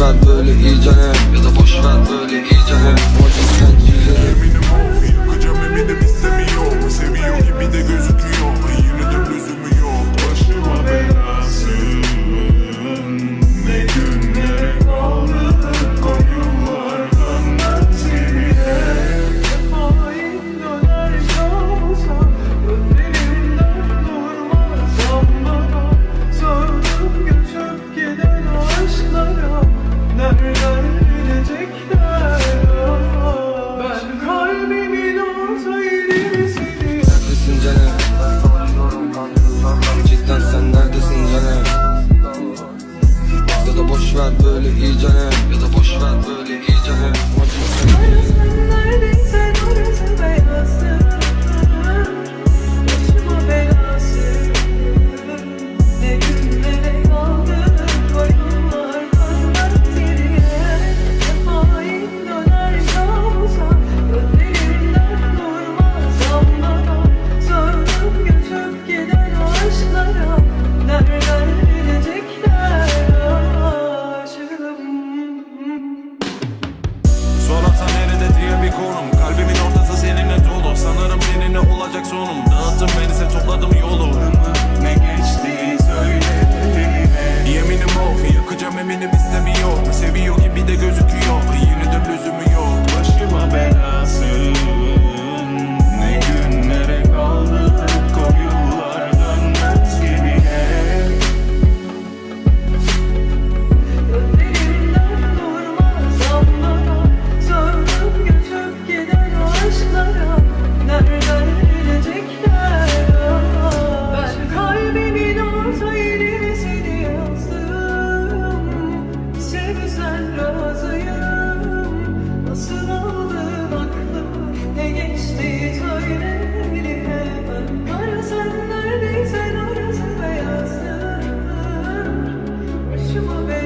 ver böyle iyicene Ya da boş ver böyle iyicene 전에 score. I'm saçımı ve